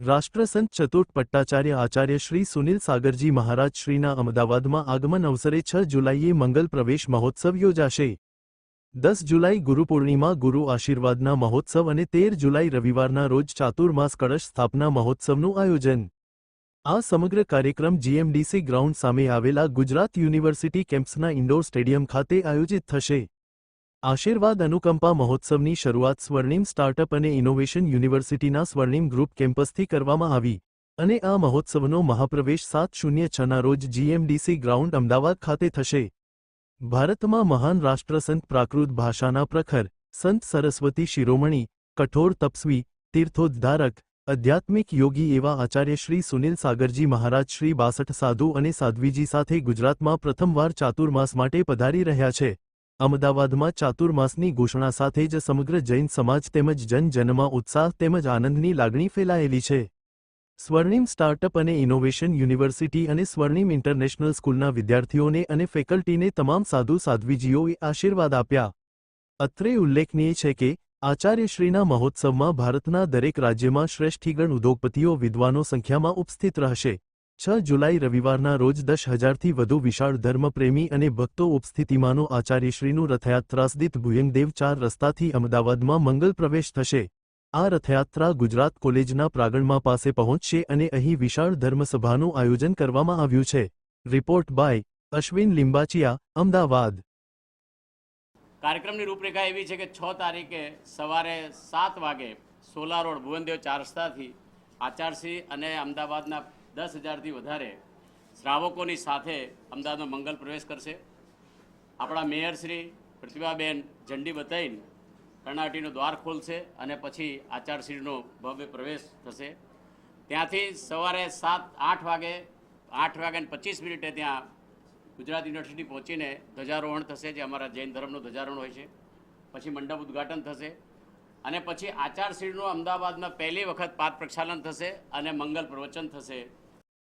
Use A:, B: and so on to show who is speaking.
A: રાષ્ટ્રસંત ચતુર્થ પટ્ટાચાર્ય આચાર્ય શ્રી સુનિલ સાગરજી મહારાજ શ્રીના અમદાવાદમાં આગમન અવસરે છ જુલાઈએ મંગલ પ્રવેશ મહોત્સવ યોજાશે. દસ જુલાઈ ગુરુપૂર્ણિમા ગુરુ આશીર્વાદના મહોત્સવ અને તેર જુલાઈ રવિવારના રોજ ચાતુર્માસ કળશ સ્થાપના મહોત્સવનું આયોજન. આ સમગ્ર કાર્યક્રમ જીએમડીસી ગ્રાઉન્ડ સામે આવેલા ગુજરાત યુનિવર્સિટી કેમ્પસના ઇન્ડોર સ્ટેડિયમ ખાતે આયોજિત થશે. આશીર્વાદ અનુકંપા મહોત્સવની શરૂઆત સ્વર્ણિમ સ્ટાર્ટઅપ અને ઇનોવેશન યુનિવર્સિટીના સ્વર્ણિમ ગ્રુપ કેમ્પસથી કરવામાં આવી અને આ મહોત્સવનો મહાપ્રવેશ સાત શૂન્ય છના રોજ જીએમડીસી ગ્રાઉન્ડ અમદાવાદ ખાતે થશે. ભારતમાં મહાન રાષ્ટ્રસંત પ્રાકૃત ભાષાના પ્રખર સંત સરસ્વતી શિરોમણી, કઠોર તપસ્વી, તીર્થોદ્ધારક, આધ્યાત્મિક યોગી એવા આચાર્ય શ્રી સુનિલ સાગરજી મહારાજ શ્રી બાસઠ સાધુ અને સાધ્વીજી સાથે ગુજરાતમાં પ્રથમવાર ચાતુર્માસ માટે પધારી રહ્યા છે. અમદાવાદમાં ચાતુર્માસની ઘોષણા સાથે જ સમગ્ર જૈન સમાજ તેમજ જનજનમાં ઉત્સાહ તેમજ આનંદની લાગણી ફેલાયેલી છે. સ્વર્ણિમ સ્ટાર્ટઅપ અને ઇનોવેશન યુનિવર્સિટી અને સ્વર્ણિમ ઇન્ટરનેશનલ સ્કૂલના વિદ્યાર્થીઓને અને ફેકલ્ટીને તમામ સાધુ સાધ્વીજીઓએ આશીર્વાદ આપ્યા. અત્રે ઉલ્લેખનીય છે કે, આચાર્યશ્રીના મહોત્સવમાં ભારતના દરેક રાજ્યમાં શ્રેષ્ઠીગણ ઉદ્યોગપતિઓ વિદ્વાનો સંખ્યામાં ઉપસ્થિત રહેશે. છ જુલાઈ રવિવારના રોજ દસ હજારથી વધુ વિશાળ ધર્મપ્રેમી અને ભક્તો ઉપસ્થિતિમાંનો આચાર્યશ્રીનું રથયાત્રાસ્દિત ભુયંગદેવ ચાર રસ્તાથી અમદાવાદમાં મંગલ પ્રવેશ થશે. આ રથયાત્રા ગુજરાત કોલેજના પ્રાંગણમાં પાસે પહોંચશે અને અહીં વિશાળ ધર્મસભાનું આયોજન કરવામાં આવ્યું છે. Report by Ashwin Limbachiya, Ahmedabad.
B: કાર્યક્રમની રૂપરેખા એવી છે કે છ તારીખે સવારે સાત વાગે સોલા રોડ ભુવનદેવ ચાર રસ્તાથી આચારશ્રી અને અમદાવાદના દસ હજારથી વધારે શ્રાવકોની સાથે અમદાવાદમાં મંગલ પ્રવેશ કરશે. આપણા મેયરશ્રી પ્રતિભાબેન ઝંડી બતાવીને કર્ણાટીનું દ્વાર ખોલશે અને પછી આચારશ્રીનો ભવ્ય પ્રવેશ થશે. ત્યાંથી સવારે સાત, આઠ વાગે આઠ વાગે ને પચીસ મિનિટે ત્યાં ગુજરાત યુનિવર્સિટી પહોંચીને ધ્વજારોહણ થશે, જે અમારા જૈન ધર્મનું ધ્વજારોહણ હોય છે. પછી મંડપ ઉદ્ઘાટન થશે અને પછી આચારશ્રીનું અમદાવાદમાં પહેલી વખત પાદ પ્રક્ષાલન થશે અને મંગલ પ્રવચન થશે.